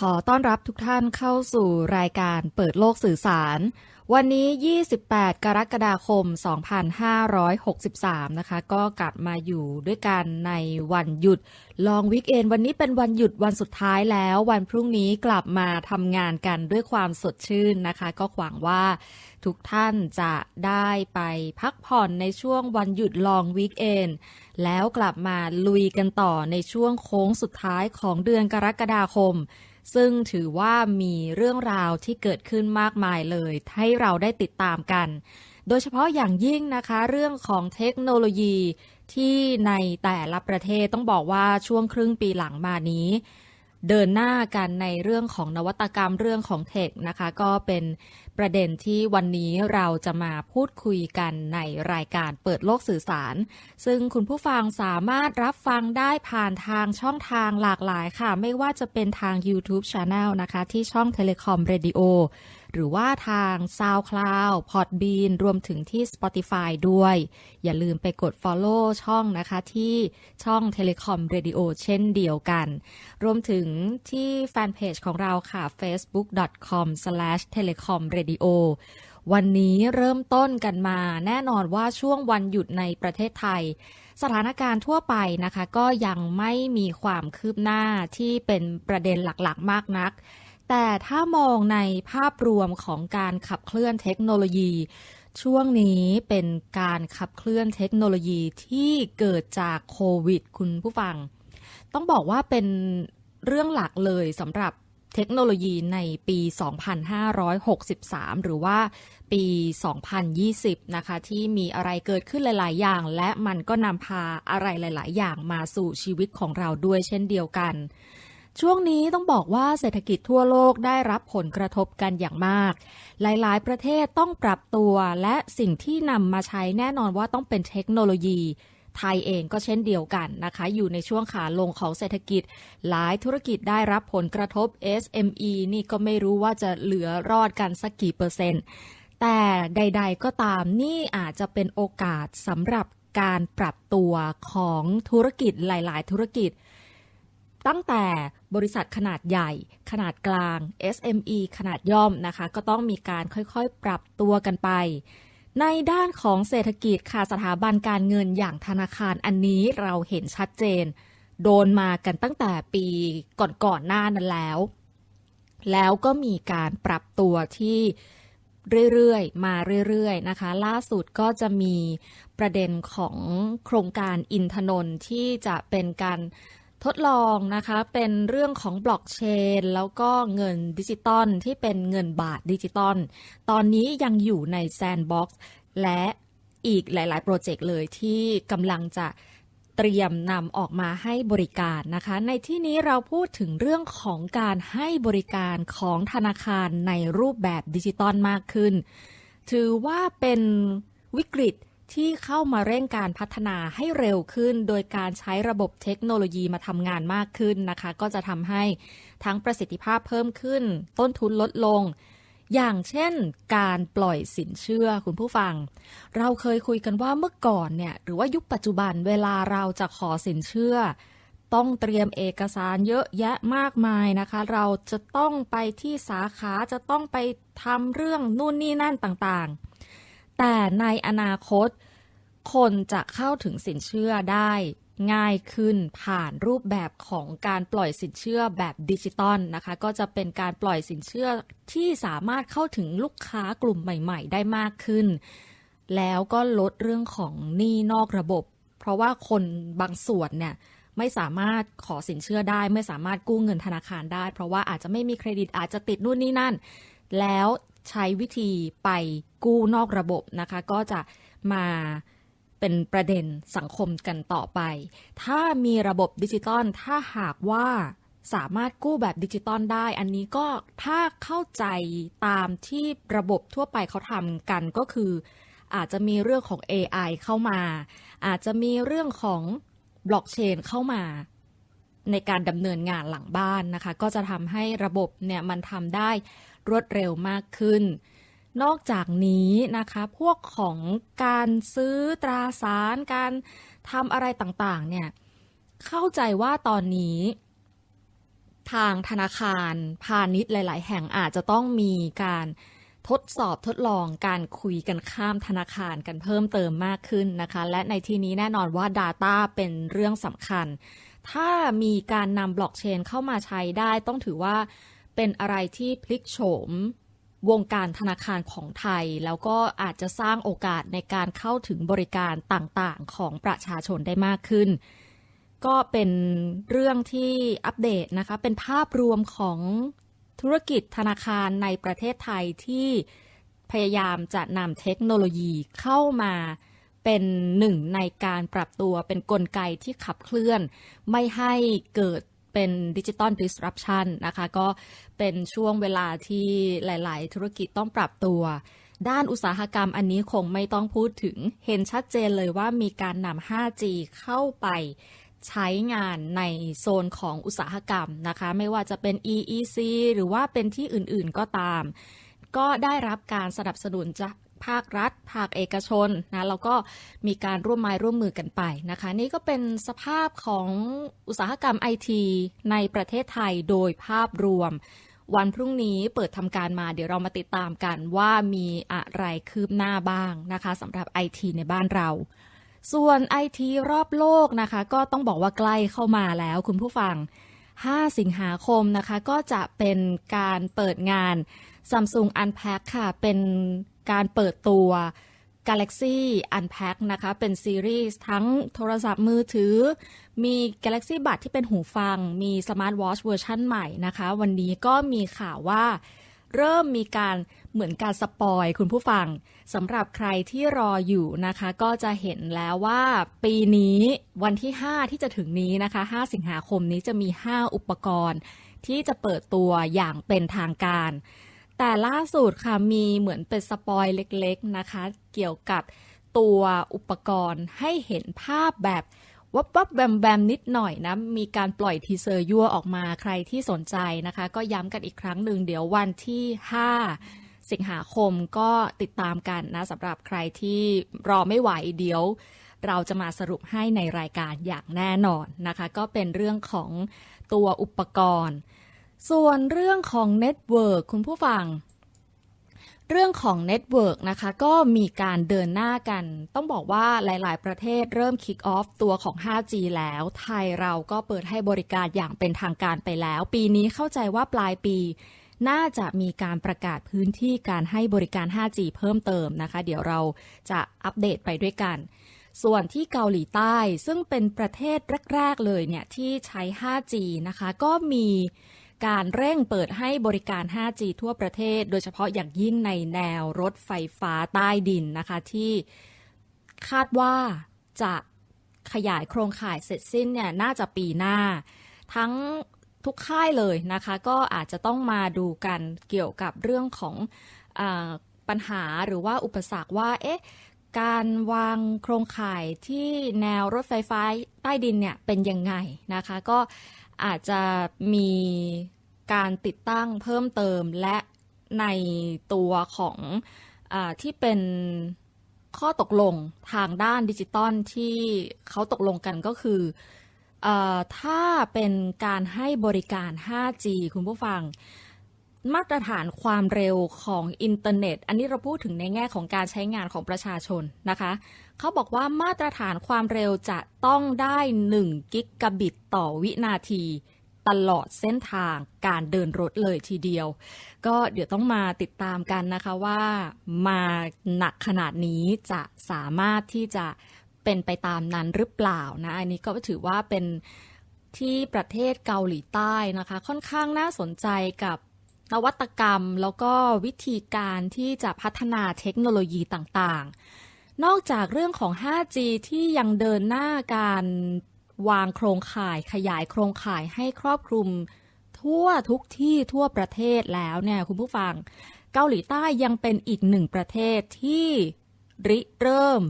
ขอต้อนรับทุกท่านเข้าสู่รายการเปิดโลกสื่อสาร วันนี้ 28 กรกฎาคม 2563 นะคะ ก็กลับมาอยู่ด้วยกันในวันหยุด ลองวิกเอนวันนี้เป็นวันหยุดวันสุดท้ายแล้ว วันพรุ่งนี้กลับมาทำงานกันด้วยความสดชื่นนะคะ ก็หวังว่าทุกท่านจะได้ไปพักผ่อนในช่วงวันหยุดลองวีคเอนแล้วกลับมาลุยกันต่อในช่วงโค้งสุดท้ายของเดือนกรกฎาคม ซึ่งถือว่ามีเรื่องราวที่เกิดขึ้นมากมายเลย ให้เราได้ติดตามกัน โดยเฉพาะอย่างยิ่งนะคะเรื่องของเทคโนโลยีที่ในแต่ละประเทศต้องบอกว่าช่วงครึ่งปีหลังมานี้ เดินหน้ากันในเรื่องของนวัตกรรมเรื่องของเทคนะคะ ก็เป็นประเด็นที่วันนี้เราจะมาพูดคุยกันในรายการเปิดโลกสื่อสาร ซึ่งคุณผู้ฟังสามารถรับฟังได้ผ่านทางช่องทางหลากหลายค่ะ ไม่ว่าจะเป็นทาง YouTube Channel นะคะ ที่ช่อง Telecom Radio หรือว่าทาง SoundCloud Podbean รวมถึงที่ Spotify ด้วย อย่าลืมไปกด Follow ช่องนะคะที่ช่อง Telecom Radio เช่นเดียวกัน รวมถึงที่แฟนเพจของเราค่ะ facebook.com/telecomradio วันนี้เริ่มต้นกันมา แน่นอนว่าช่วงวันหยุดในประเทศไทย สถานการณ์ทั่วไปนะคะ ก็ยังไม่มีความคืบหน้าที่เป็นประเด็นหลักๆ มากนัก แต่ถ้ามองในภาพรวมของการขับเคลื่อนเทคโนโลยี ช่วงนี้เป็นการขับเคลื่อนเทคโนโลยีที่เกิดจากโควิด คุณผู้ฟัง ต้องบอกว่าเป็นเรื่องหลักเลยสำหรับเทคโนโลยีในปี 2563 หรือว่าปี 2020 นะคะ ที่มีอะไรเกิดขึ้นหลาย ๆ อย่าง และมันก็นำพาอะไรหลาย ๆ อย่างมาสู่ชีวิตของเราด้วยเช่นเดียวกัน ช่วงนี้ต้องบอกว่าเศรษฐกิจทั่วโลกได้รับผลกระทบกันอย่างมาก หลายๆ ประเทศต้องปรับตัว และสิ่งที่นำมาใช้แน่นอนว่าต้องเป็นเทคโนโลยี ไทยเองก็เช่นเดียวกันนะคะ อยู่ในช่วงขาลงของเศรษฐกิจ หลายธุรกิจได้รับผลกระทบ SME นี่ก็ไม่รู้ว่าจะเหลือรอดกันสักกี่เปอร์เซ็นต์ แต่ใด ๆ ก็ตามนี่อาจจะเป็นโอกาสสำหรับการปรับตัวของธุรกิจหลาย ๆ ธุรกิจ ตั้งแต่บริษัทขนาดใหญ่ ขนาดกลาง SME ขนาดย่อมนะคะ ก็ต้องมีการค่อยๆ ปรับตัวกันไป ในด้านของเศรษฐกิจค่ะสถาบันการเงินอย่างธนาคารอันนี้เราเห็นชัดเจน โดนมากันตั้งแต่ปีก่อนๆหน้านั้นแล้ว แล้วก็มีการปรับตัวที่เรื่อยๆ มาเรื่อยๆ นะคะ ล่าสุดก็จะมีประเด็นของโครงการอินทนนท์ที่จะเป็นการ ทดลองนะคะเป็นเรื่องของบล็อกเชนแล้วก็เงินดิจิตอลที่เป็นเงินบาทดิจิตอลตอนนี้ยังอยู่ในแซนด์บ็อกซ์และอีกหลาย ๆ โปรเจกต์เลยที่กำลังจะเตรียมนำออกมาให้บริการนะคะ ในที่นี้เราพูดถึงเรื่องของการให้บริการของธนาคารในรูปแบบดิจิตอลมากขึ้น ถือว่าเป็นวิกฤต ที่เข้ามาเร่งการพัฒนาให้เร็วขึ้น โดยการใช้ระบบเทคโนโลยีมาทำงานมากขึ้นนะคะ ก็จะทำให้ทั้งประสิทธิภาพเพิ่มขึ้น ต้นทุนลดลง อย่างเช่น การปล่อยสินเชื่อคุณผู้ฟัง เราเคยคุยกันว่าเมื่อก่อนเนี่ยหรือว่ายุคปัจจุบันเวลาเราจะขอสินเชื่อ ต้องเตรียมเอกสารเยอะแยะมากมายนะคะ เราจะต้องไปที่สาขาจะต้องไปทำเรื่องนู่นนี่นั่นต่างๆ แต่ในอนาคต คนจะเข้าถึงสินเชื่อได้ง่ายขึ้นผ่านรูปแบบของการปล่อยสินเชื่อแบบดิจิตอลนะคะ ก็จะเป็นการปล่อยสินเชื่อที่สามารถเข้าถึงลูกค้ากลุ่มใหม่ ๆ ได้มากขึ้น แล้วก็ลดเรื่องของหนี้นอกระบบ เพราะว่าคนบางส่วนเนี่ยไม่สามารถขอสินเชื่อได้ ไม่สามารถกู้เงินธนาคารได้ เพราะว่าอาจจะไม่มีเครดิตอาจจะติดนู่นนี่นั่น แล้ว ใช้วิธีไปกู้นอกระบบนะคะ ก็จะมาเป็นประเด็นสังคมกันต่อไป ถ้ามีระบบดิจิตอลถ้าหากว่าสามารถกู้แบบดิจิตอลได้ อันนี้ก็ถ้าเข้าใจตามที่ระบบทั่วไปเขาทำกันก็คือ อาจจะมีเรื่องของ AI เข้ามา อาจจะมีเรื่องของบล็อกเชนเข้ามา ในการดำเนินงานหลังบ้านนะคะ ก็จะทำให้ระบบเนี่ยมันทำได้ รวดเร็วมากขึ้น นอกจากนี้นะคะ พวกของการซื้อตราสาร การทำอะไรต่างๆ เนี่ย เข้าใจว่าตอนนี้ทางธนาคารพาณิชย์หลาย ๆ แห่งอาจจะต้องมีการทดสอบทดลองการคุยกันข้ามธนาคารกันเพิ่มเติมมากขึ้นนะคะ และในที่นี้แน่นอนว่า Data เป็นเรื่องสำคัญ ถ้ามีการนำบล็อกเชนเข้ามาใช้ได้ต้องถือว่า เป็นอะไรที่พลิกโฉม วงการธนาคารของไทย แล้วก็อาจจะสร้างโอกาสในการเข้าถึงบริการต่างๆ ของประชาชนได้มากขึ้น ก็เป็นเรื่องที่อัปเดตนะคะ เป็นภาพรวมของธุรกิจธนาคารในประเทศไทยที่พยายามจะนำเทคโนโลยีเข้ามาเป็นหนึ่งในการปรับตัวเป็นกลไกที่ขับเคลื่อน ไม่ให้เกิด เป็นดิจิตอล disruption นะคะ ก็เป็นช่วงเวลาที่หลาย ๆ ธุรกิจต้องปรับตัว ด้านอุตสาหกรรมอันนี้คงไม่ต้องพูดถึงเห็นชัดเจนเลยว่ามีการนำ 5G เข้าไปใช้งานในโซนของอุตสาหกรรมนะคะ ไม่ว่าจะเป็น EEC หรือว่าเป็นที่อื่น ๆ ก็ตาม ก็ได้รับการสนับสนุนจาก ภาครัฐ ภาคเอกชนนะแล้วก็มีการร่วมไม้ร่วมมือกันไปนะคะ นี่ก็เป็นสภาพของอุตสาหกรรมไอทีในประเทศไทยโดยภาพรวม วันพรุ่งนี้เปิดทำการมาเดี๋ยวเรามาติดตามกันว่ามีอะไรคืบหน้าบ้างนะคะสำหรับไอทีในบ้านเราส่วนไอทีรอบโลกนะคะ ก็ต้องบอกว่าใกล้เข้ามาแล้วคุณผู้ฟัง 5 สิงหาคมนะคะ ก็จะเป็นการเปิดงาน Samsung Unpack ค่ะ เป็น การเปิดตัว Galaxy Unpack นะคะ เป็นซีรีส์ทั้งโทรศัพท์มือถือ มี Galaxy Buds ที่เป็นหูฟัง มี Smart Watch เวอร์ชันใหม่นะคะ วันนี้ก็มีข่าวว่า เริ่มมีการเหมือนการสปอยคุณผู้ฟังสำหรับใครที่รออยู่นะคะ ก็จะเห็นแล้วว่าปีนี้วันที่ 5 ที่จะถึงนี้นะคะ 5 สิงหาคมนี้จะมี 5 อุปกรณ์ ที่จะเปิดตัวอย่างเป็นทางการ แต่ล่าสุดค่ะมีเหมือนเป็นสปอยเล็กๆนะคะ เกี่ยวกับตัวอุปกรณ์ให้เห็นภาพแบบวับวับแบมแบมนิดหน่อยนะ มีการปล่อยทีเซอร์ยั่วออกมาใครที่สนใจนะคะ ก็ย้ำกันอีกครั้งหนึ่งเดี๋ยววันที่ 5 สิงหาคมก็ติดตามกันนะสำหรับใครที่รอไม่ไหวเดี๋ยว เราจะมาสรุปให้ในรายการอย่างแน่นอนนะคะ ก็เป็นเรื่องของตัวอุปกรณ์ ส่วนเรื่องของเน็ตเวิร์กคุณผู้ฟัง เรื่องของเน็ตเวิร์กนะคะก็มีการเดินหน้ากัน ต้องบอกว่าหลายๆ ประเทศเริ่ม kick off ตัวของ 5G แล้ว ไทยเราก็เปิดให้บริการอย่างเป็นทางการไปแล้ว ปีนี้เข้าใจว่าปลายปีน่าจะมีการประกาศพื้นที่การให้บริการ 5G เพิ่มเติมนะคะ เดี๋ยวเราจะอัปเดตไปด้วยกัน ส่วนที่เกาหลีใต้ซึ่งเป็นประเทศแรก ๆ เลยเนี่ยที่ใช้ 5G นะคะ ก็มี การเร่งเปิดให้บริการ 5G ทั่วประเทศ โดยเฉพาะอย่างยิ่งในแนวรถไฟฟ้าใต้ดินนะคะ ที่คาดว่าจะขยายโครงข่ายเสร็จสิ้นเนี่ยน่าจะปีหน้า ทั้งทุกค่ายเลยนะคะ ก็อาจจะต้องมาดูกันเกี่ยวกับเรื่องของอปัญหาหรือว่าอุปสรรคว่าเอ๊ะการวางโครงข่ายที่แนวรถไฟฟ้าใต้ดินเนี่ยเป็นยังไงนะคะ ก็อาจจะมี การติดตั้งเพิ่มเติมและในตัวของอที่เป็นข้อตกลงทางด้านดิจิตอลที่เขาตกลงกันก็คือเออถ้าเป็นการให้บริการ 5G คุณผู้ฟัง มาตรฐานความเร็วของอินเทอร์เน็ต อันนี้เราพูดถึงในแง่ของการใช้งานของประชาชนนะคะ เขาบอกว่ามาตรฐานความเร็วจะต้องได้ 1 กิกะบิตต่อวินาที ตลอดเส้นทางการเดินรถเลยทีเดียว ก็เดี๋ยวต้องมาติดตามกันนะคะว่ามาหนักขนาดนี้จะสามารถที่จะเป็นไปตามนั้นหรือเปล่านะ อันนี้ก็ถือว่าเป็นที่ประเทศเกาหลีใต้นะคะ ค่อนข้างน่าสนใจกับนวัตกรรมแล้วก็วิธีการที่จะพัฒนาเทคโนโลยีต่างๆ นอกจากเรื่องของ 5G ที่ยังเดินหน้าการ วางโครงข่ายขยายโครงข่ายให้ครอบคลุม ทั่วทุกที่ทั่วประเทศแล้วเนี่ยคุณผู้ฟัง เกาหลีใต้ยังเป็นอีกหนึ่งประเทศที่ริเริ่ม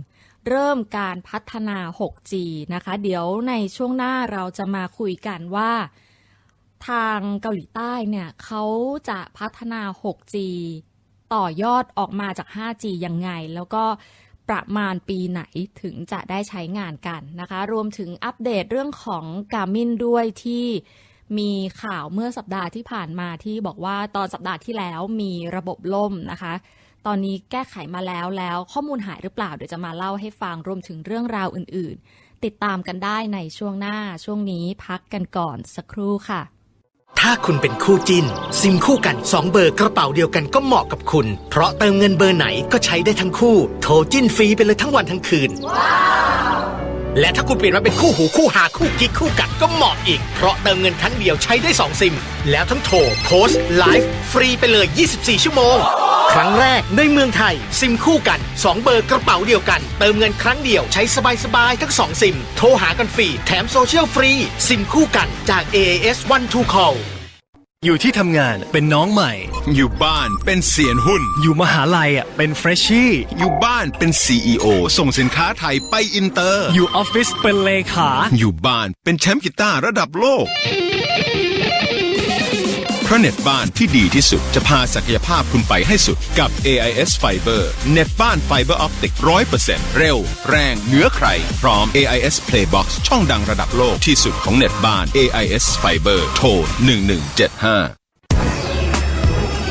เริ่มการพัฒนา 6G นะคะ เดี๋ยวในช่วงหน้าเราจะมาคุยกันว่า ทางเกาหลีใต้เนี่ยเขาจะพัฒนา 6G ต่อยอดออกมาจาก 5G ยังไง แล้วก็ ประมาณปีไหนถึงจะได้ใช้งานกันนะคะ รวมถึงอัปเดตเรื่องของกามินด้วยที่มีข่าวเมื่อสัปดาห์ที่ผ่านมาที่บอกว่าตอนสัปดาห์ที่แล้วมีระบบล่มนะคะ ตอนนี้แก้ไขมาแล้วแล้วข้อมูลหายหรือเปล่า เดี๋ยวจะมาเล่าให้ฟังรวมถึงเรื่องราวอื่น ๆ ติดตามกันได้ในช่วงหน้าช่วงนี้พักกันก่อนสักครู่ค่ะ ถ้าคุณเป็นคู่จิ้น ซิมคู่กัน 2 เบอร์กระเป๋าเดียวกันก็เหมาะกับคุณ เพราะเติมเงินเบอร์ไหนก็ใช้ได้ทั้งคู่ โทรจิ้นฟรีไปเลยทั้งวันทั้งคืน และถ้าคุณเปลี่ยนมาเป็นคู่หูคู่หาคู่กิ๊กคู่กัดก็เหมาะอีก เพราะเติมเงินครั้งเดียวใช้ได้ 2 ซิม แล้วทั้งโทรโพสต์ไลฟ์ฟรีไปเลย 24 ชั่วโมง ครั้งแรกในเมืองไทย ซิมคู่กัน 2 เบอร์กระเป๋าเดียวกัน เติมเงินครั้งเดียวใช้สบายๆทั้ง 2 ซิม โทรหากันฟรี แถมโซเชียลฟรี ซิมคู่กันจาก AAS One to Call อยู่ที่ทำงานเป็นน้องใหม่ อยู่บ้านเป็นเสียนหุ้น อยู่มหาลัยอะเป็นเฟรชชี่ อยู่บ้านเป็น CEO ส่งสินค้าไทยไปอินเตอร์ อยู่ออฟฟิศเป็นเลขา อยู่บ้านเป็นแชมป์กีตาร์ระดับโลก เพราะเน็ตบ้านที่ดีที่สุดจะพาศักยภาพคุณไปให้สุดกับ AIS Fiber เน็ตบ้านไฟเบอร์ออปติก100%เร็ว แรงเหนือใคร พร้อม AIS Playbox ช่องดังระดับโลกที่สุดของเน็ตบ้าน AIS Fiber โทร1175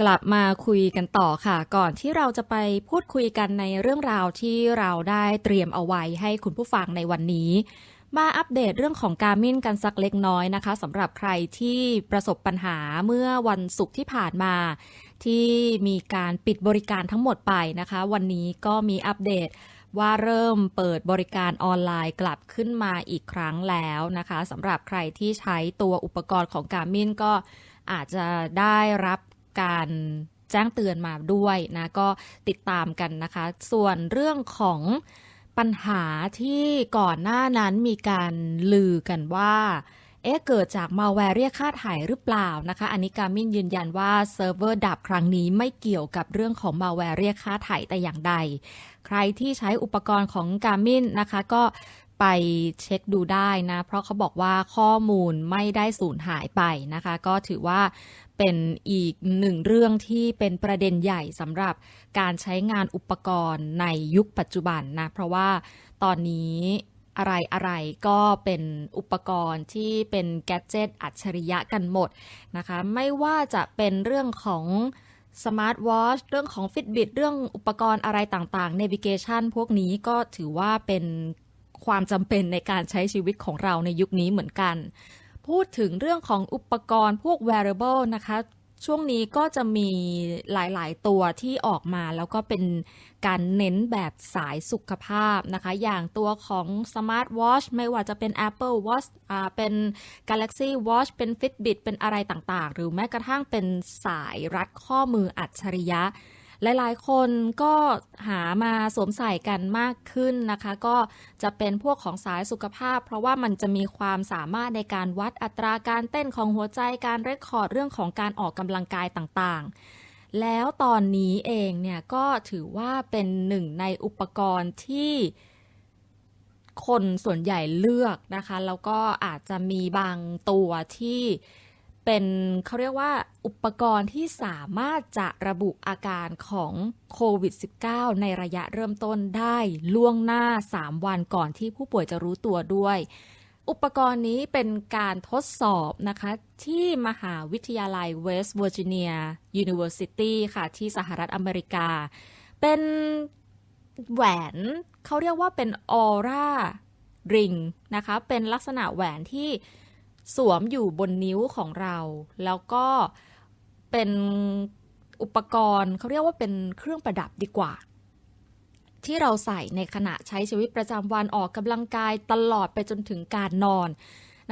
กลับมาคุยกันต่อค่ะ ก่อนที่เราจะไปพูดคุยกันในเรื่องราวที่เราได้เตรียมเอาไว้ให้คุณผู้ฟังในวันนี้ มาอัปเดตเรื่องของการมินกันสักเล็กน้อยนะคะสำหรับใครที่ประสบปัญหาเมื่อวันศุกร์ที่ผ่านมา ที่มีการปิดบริการทั้งหมดไปนะคะ วันนี้ก็มีอัปเดตว่าเริ่มเปิดบริการออนไลน์กลับขึ้นมาอีกครั้งแล้วนะคะสำหรับใครที่ใช้ตัวอุปกรณ์ของการมินก็อาจจะได้รับ การแจ้งเตือนมาด้วยนะก็ติดตามกันนะคะ ส่วนเรื่องของปัญหาที่ก่อนหน้านั้นมีการลือกันว่าเอ๊ะเกิดจากมาแวร์เรียกค่าถ่ายหรือเปล่านะคะ อันนี้การมินยืนยันว่าเซิร์ฟเวอร์ดับครั้งนี้ไม่เกี่ยวกับเรื่องของมาแวร์เรียกค่าถ่ายแต่อย่างใด ใครที่ใช้อุปกรณ์ของการมินนะคะก็ไปเช็คดูได้นะ เพราะเขาบอกว่าข้อมูลไม่ได้สูญหายไปนะคะ ก็ถือว่า เป็นอีกหนึ่งเรื่องที่เป็นประเด็นใหญ่สำหรับการใช้งานอุปกรณ์ในยุคปัจจุบันนะ เพราะว่าตอนนี้อะไรอะไรก็เป็นอุปกรณ์ที่เป็นแกดเจิตอัจฉริยะกันหมดนะคะ ไม่ว่าจะเป็นเรื่องของสมาร์ทวอชเรื่องของ Fitbit เรื่องอุปกรณ์อะไรต่างๆ Navigation พวกนี้ก็ถือว่าเป็นความจำเป็นในการใช้ชีวิตของเราในยุคนี้เหมือนกัน พูดถึงเรื่องของอุปกรณ์พวก wearable นะคะ ช่วงนี้ก็จะมีหลาย ๆ ตัวที่ออกมาแล้วก็เป็นการเน้นแบบสายสุขภาพนะคะ อย่างตัวของ Smart Watch ไม่ว่าจะเป็น Apple Watch อ่าเป็น Galaxy Watch เป็น Fitbit เป็นอะไรต่างๆ หรือแม้กระทั่งเป็นสายรัดข้อมืออัจฉริยะ หลายๆ คนก็หามาสวมใส่กันมากขึ้นนะคะ ก็จะเป็นพวกของสายสุขภาพ เพราะว่ามันจะมีความสามารถในการวัดอัตราการเต้นของหัวใจการเรคคอร์ดเรื่องของการออกกำลังกายต่างๆ แล้วตอนนี้เองเนี่ยก็ถือว่าเป็นหนึ่งในอุปกรณ์ที่คนส่วนใหญ่เลือกนะคะ แล้วก็อาจจะมีบางตัวที่ เป็นเขาเรียกว่าอุปกรณ์ที่สามารถจะระบุอาการของโควิด -19 ในระยะเริ่มต้นได้ล่วงหน้า 3 วันก่อนที่ผู้ป่วยจะรู้ตัวด้วย อุปกรณ์นี้เป็นการทดสอบนะคะ ที่มหาวิทยาลัยเวสต์เวอร์จิเนีย University ค่ะที่สหรัฐอเมริกา เป็นแหวนเขาเรียกว่าเป็นออร่าริงนะคะ เป็นลักษณะแหวนที่ สวมอยู่บนนิ้วของเรา แล้วก็เป็นอุปกรณ์เขาเรียกว่าเป็นเครื่องประดับดีกว่า ที่เราใส่ในขณะใช้ชีวิตประจำวันออกกำลังกายตลอดไปจนถึงการนอน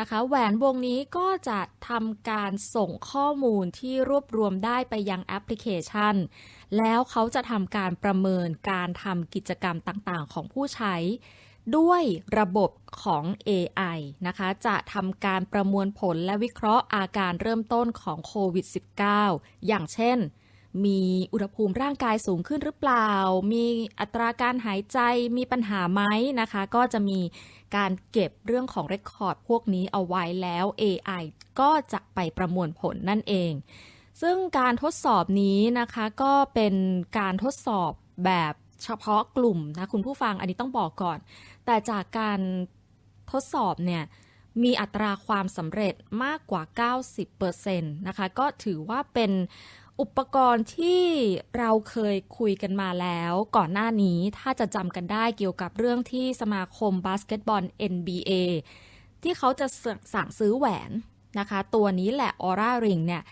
นะคะแหวนวงนี้ก็จะทำการส่งข้อมูลที่รวบรวมได้ไปยังแอปพลิเคชัน แล้วเขาจะทำการประเมินการทำกิจกรรมต่างๆ ของผู้ใช้ ด้วยระบบของ AI นะคะ จะทำการประมวลผลและวิเคราะห์อาการเริ่มต้นของโควิด -19 อย่างเช่น มีอุณหภูมิร่างกายสูงขึ้นหรือเปล่า มีอัตราการหายใจ มีปัญหาไหมนะคะ ก็จะมีการเก็บเรื่องของเรคคอร์ดพวกนี้เอาไว้แล้ว AI ก็จะไปประมวลผลนั่นเอง ซึ่งการทดสอบนี้นะคะก็เป็นการทดสอบแบบเฉพาะกลุ่มนะคุณผู้ฟังอันนี้ต้องบอกก่อน แต่จากการทดสอบเนี่ยมีอัตราความสำเร็จมากกว่า 90%นะคะก็ถือว่าเป็นอุปกรณ์ที่เราเคยคุยกันมาแล้ว ก่อนหน้านี้ถ้าจะจำกันได้เกี่ยวกับเรื่องที่สมาคมบาสเกตบอล NBA ที่เขาจะสั่งซื้อแหวนนะคะ ตัวนี้แหละออร่าริงเนี่ย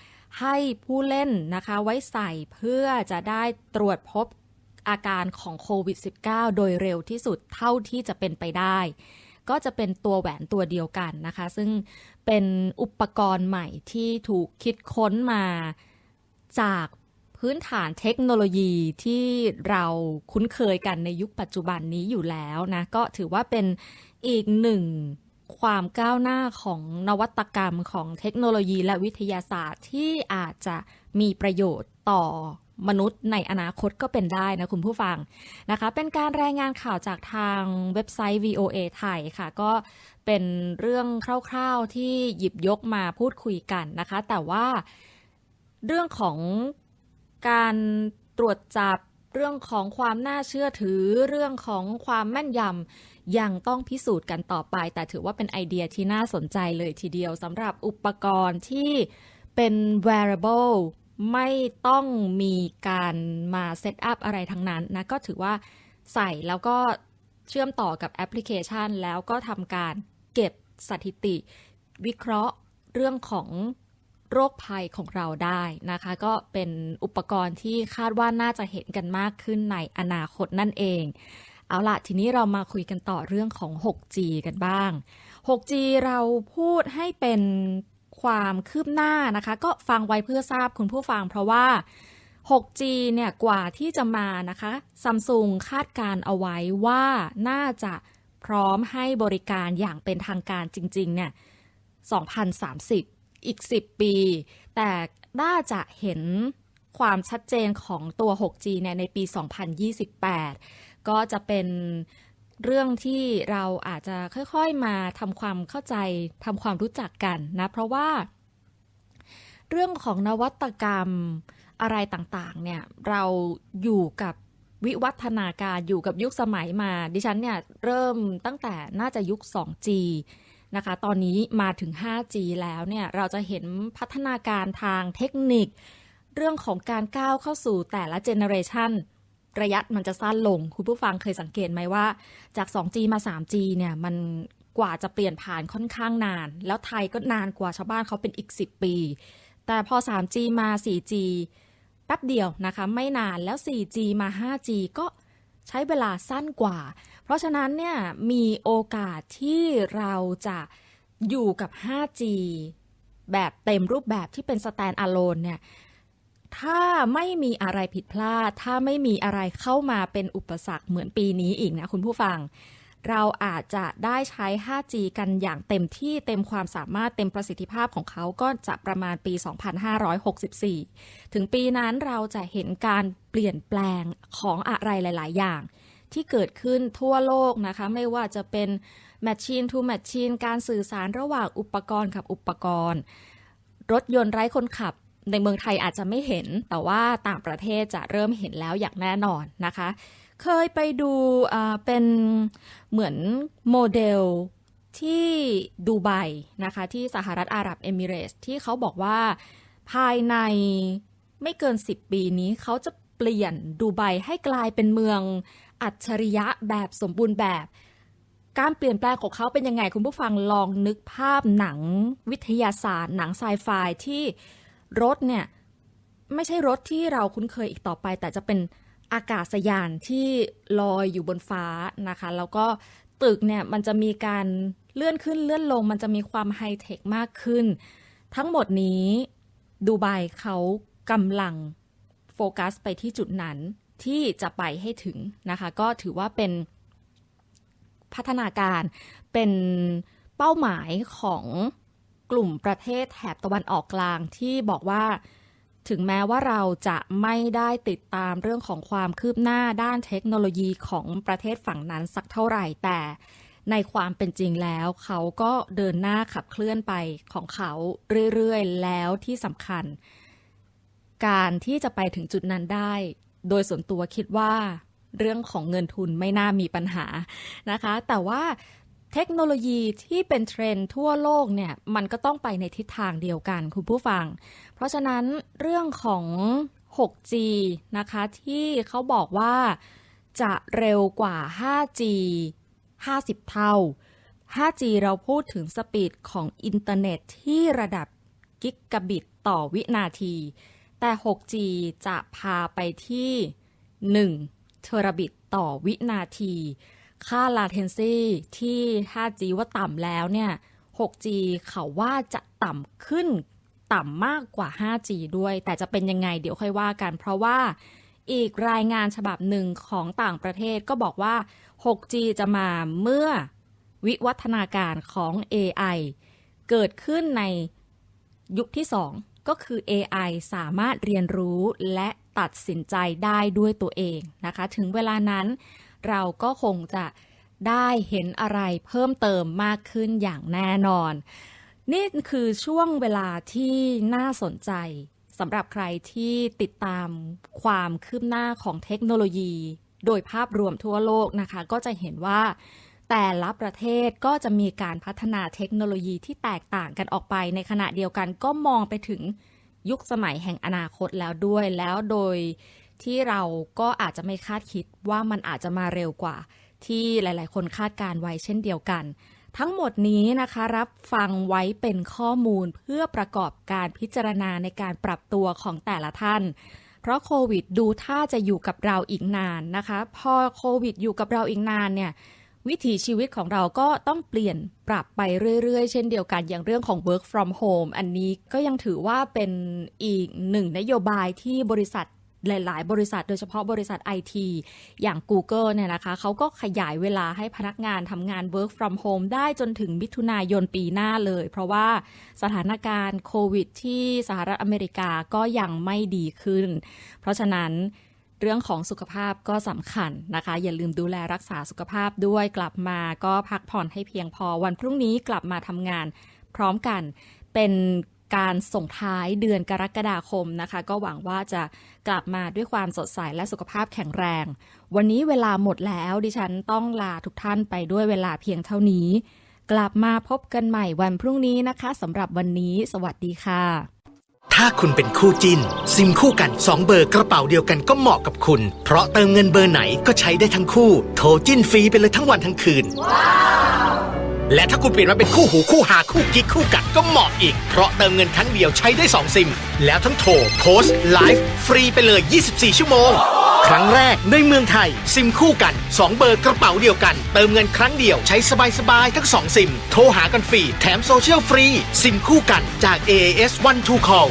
ให้ผู้เล่นนะคะไว้ใส่เพื่อจะได้ตรวจพบ อาการของโควิด -19 โดยเร็วที่สุดเท่าที่จะเป็นไปได้ ก็จะเป็นตัวแหวนตัวเดียวกันนะคะ ซึ่งเป็นอุปกรณ์ใหม่ที่ถูกคิดค้นมาจากพื้นฐานเทคโนโลยีที่เราคุ้นเคยกันในยุคปัจจุบันนี้อยู่แล้วนะ ก็ถือว่าเป็นอีกหนึ่งความก้าวหน้าของนวัตกรรมของเทคโนโลยีและวิทยาศาสตร์ที่อาจจะมีประโยชน์ต่อ มนุษย์ในอนาคตก็เป็นได้นะคุณผู้ฟังนะคะ เป็นการรายงานข่าวจากทางเว็บไซต์ VOA ไทยค่ะ ก็เป็นเรื่องคร่าวๆที่หยิบยกมาพูดคุยกันนะคะ แต่ว่าเรื่องของการตรวจจับเรื่องของความน่าเชื่อถือเรื่องของความแม่นยำยังต้องพิสูจน์กันต่อไป แต่ถือว่าเป็นไอเดียที่น่าสนใจเลยทีเดียวสำหรับอุปกรณ์ที่เป็น wearable ไม่ต้องมีการมาเซตอัพอะไรทั้งนั้นนะ ก็ถือว่าใส่แล้วก็เชื่อมต่อกับแอปพลิเคชัน แล้วก็ทำการเก็บสถิติ วิเคราะห์เรื่องของโรคภัยของเราได้นะคะ ก็เป็นอุปกรณ์ที่คาดว่าน่าจะเห็นกันมากขึ้นในอนาคตนั่นเอง เอาละทีนี้เรามาคุยกันต่อเรื่องของ 6G กันบ้าง 6G เราพูดให้เป็น ความคืบหน้านะคะ ก็ฟังไว้เพื่อทราบคุณผู้ฟังเพราะว่า 6G เนี่ยกว่าที่จะมานะคะซัมซุงคาดการเอาไว้ว่าน่าจะพร้อมให้บริการอย่างเป็นทางการจริง ๆ เนี่ย 2030 อีก 10 ปี แต่น่าจะเห็นความชัดเจนของตัว 6G เนี่ยในปี 2028 ก็จะเป็น เรื่องที่เราอาจจะค่อยๆมาทำความเข้าใจทำความรู้จักกันนะ เพราะว่า เรื่องของนวัตกรรมอะไรต่างๆ เนี่ยเราอยู่กับวิวัฒนาการอยู่กับยุคสมัยมา ดิฉันเนี่ยเริ่มตั้งแต่น่าจะยุค 2G นะคะ ตอนนี้มาถึง 5G แล้วเนี่ยเราจะเห็นพัฒนาการทางเทคนิค เรื่องของการก้าวเข้าสู่แต่ละเจเนอเรชัน ระยะมันจะสั้นลง คุณผู้ฟังเคยสังเกตไหมว่า จาก 2G มา 3G เนี่ยมันกว่าจะเปลี่ยนผ่านค่อนข้างนาน แล้วไทยก็นานกว่าชาวบ้านเขาเป็นอีก 10 ปี แต่พอ 3G มา 4G แป๊บเดียวนะคะ ไม่นานแล้ว 4G มา 5G ก็ใช้เวลาสั้นกว่า เพราะฉะนั้นเนี่ยมีโอกาสที่เราจะอยู่กับ 5G แบบเต็มรูปแบบที่เป็น stand alone เนี่ย ถ้าไม่มีอะไรผิดพลาด ถ้าไม่มีอะไรเข้ามาเป็นอุปสรรคเหมือนปีนี้อีกนะคุณผู้ฟัง เราอาจจะได้ใช้ 5G กันอย่างเต็มที่เต็มความสามารถเต็มประสิทธิภาพของเขาก็จะประมาณปี 2564 ถึงปีนั้นเราจะเห็นการเปลี่ยนแปลงของอะไรหลาย ๆ อย่างที่เกิดขึ้นทั่วโลกนะคะ ไม่ว่าจะเป็น Machine to Machine การสื่อสารระหว่างอุปกรณ์กับอุปกรณ์ รถยนต์ไร้คนขับ ในเมืองไทยอาจจะไม่เห็น แต่ว่าต่างประเทศจะเริ่มเห็นแล้วอย่างแน่นอนนะคะ เคยไปดูเป็นเหมือนโมเดลที่ดูไบนะคะที่สหรัฐอาหรับเอมิเรสที่เขาบอกว่าภายในไม่เกิน 10 ปีนี้เขาจะเปลี่ยนดูไบให้กลายเป็นเมืองอัจฉริยะแบบสมบูรณ์แบบ การเปลี่ยนแปลงของเขาเป็นยังไงคุณผู้ฟังลองนึกภาพหนังวิทยาศาสตร์ หนังไซไฟที่ รถเนี่ยไม่ใช่รถที่เราคุ้นเคยอีกต่อไป แต่จะเป็นอากาศยานที่ลอยอยู่บนฟ้านะคะ แล้วก็ตึกเนี่ยมันจะมีการเลื่อนขึ้นเลื่อนลง มันจะมีความไฮเทคมากขึ้น ทั้งหมดนี้ดูไบเขากำลังโฟกัสไปที่จุดนั้นที่จะไปให้ถึงนะคะ ก็ถือว่าเป็นพัฒนาการเป็นเป้าหมายของ กลุ่มประเทศแถบตะวันออกกลางที่บอกว่า ถึงแม้ว่าเราจะไม่ได้ติดตามเรื่องของความคืบหน้าด้านเทคโนโลยีของประเทศฝั่งนั้นสักเท่าไหร่แต่ในความเป็นจริงแล้ว เขาก็เดินหน้าขับเคลื่อนไปของเขาเรื่อยๆ แล้วที่สำคัญ การที่จะไปถึงจุดนั้นได้ โดยส่วนตัวคิดว่า เรื่องของเงินทุนไม่น่ามีปัญหานะคะ แต่ว่า เทคโนโลยีที่เป็นเทรนด์ทั่วโลกเนี่ยมันก็ต้องไปในทิศทางเดียวกันคุณผู้ฟัง เพราะฉะนั้นเรื่องของ 6G นะคะที่เขาบอกว่าจะเร็วกว่า 5G 50 เท่า 5G เราพูดถึงสปีดของอินเทอร์เน็ตที่ระดับกิกะบิตต่อวินาที แต่ 6G จะพาไปที่ 1 เทราบิตต่อวินาที ค่า latency ที่ 5G ว่าต่ำแล้วเนี่ย 6G เขาว่าจะต่ำขึ้นต่ำมากกว่า 5G ด้วย แต่จะเป็นยังไงเดี๋ยวค่อยว่ากัน เพราะว่าอีกรายงานฉบับหนึ่งของต่างประเทศก็บอกว่า 6G จะมาเมื่อวิวัฒนาการของ AI เกิดขึ้นในยุคที่ 2 ก็คือ AI สามารถเรียนรู้และตัดสินใจได้ด้วยตัวเองนะคะ ถึงเวลานั้น เราก็คงจะได้เห็นอะไรเพิ่มเติมมากขึ้นอย่างแน่นอน นี่คือช่วงเวลาที่น่าสนใจสำหรับใครที่ติดตามความคืบหน้าของเทคโนโลยี โดยภาพรวมทั่วโลกนะคะ ก็จะเห็นว่าแต่ละประเทศก็จะมีการพัฒนาเทคโนโลยีที่แตกต่างกันออกไป ในขณะเดียวกันก็มองไปถึงยุคสมัยแห่งอนาคตแล้วด้วยแล้วโดย ที่เราก็อาจจะไม่คาดคิดว่ามันอาจจะมาเร็วกว่า ที่หลาย ๆ คนคาดการไว้เช่นเดียวกัน ทั้งหมดนี้นะคะรับฟังไว้เป็นข้อมูลเพื่อประกอบการพิจารณาในการปรับตัวของแต่ละท่าน เพราะโควิดดูท่าจะอยู่กับเราอีกนานนะคะ พอโควิดอยู่กับเราอีกนานเนี่ยวิถีชีวิตของเราก็ต้องเปลี่ยนปรับไปเรื่อย ๆ เช่นเดียวกันอย่างเรื่องของ work from home อันนี้ก็ยังถือว่าเป็นอีกหนึ่งนโยบายที่บริษัท หลาย ๆ บริษัท โดยเฉพาะบริษัทไอทีอย่าง Google เนี่ยนะคะเขาก็ขยายเวลาให้พนักงานทำงาน work from home ได้จนถึงมิถุนายนปีหน้าเลย เพราะว่าสถานการณ์โควิดที่สหรัฐอเมริกาก็ยังไม่ดีขึ้น เพราะฉะนั้นเรื่องของสุขภาพก็สำคัญนะคะ อย่าลืมดูแลรักษาสุขภาพด้วยกลับมาก็พักผ่อนให้เพียงพอวันพรุ่งนี้กลับมาทำงานพร้อมกันเป็น การส่งท้ายเดือนกรกฎาคมนะคะ ก็หวังว่าจะกลับมาด้วยความสดใสและสุขภาพแข็งแรง วันนี้เวลาหมดแล้วดิฉันต้องลาทุกท่านไปด้วยเวลาเพียงเท่านี้ กลับมาพบกันใหม่วันพรุ่งนี้นะคะสำหรับวันนี้ สวัสดีค่ะ ถ้าคุณเป็นคู่จินซิมคู่กัน 2 เบอร์กระเป๋าเดียวกันก็เหมาะกับคุณ เพราะเติมเงินเบอร์ไหนก็ใช้ได้ทั้งคู่ โทรจิ้นฟรีไปเลยทั้งวันทั้งคืน และถ้าคุณเปลี่ยนมาเป็นคู่หูคู่หาคู่กิ๊กคู่กัดก็เหมาะอีก เพราะเติมเงินครั้งเดียวใช้ได้ 2 ซิม แล้วทั้งโทรโพสต์ไลฟ์ฟรีไปเลย 24 ชั่วโมง ครั้งแรกในเมืองไทย ซิมคู่กัน 2 เบอร์กระเป๋าเดียวกัน เติมเงินครั้งเดียวใช้สบายๆทั้ง 2 ซิม โทรหากันฟรี แถมโซเชียลฟรี ซิมคู่กันจาก AAS One Two Call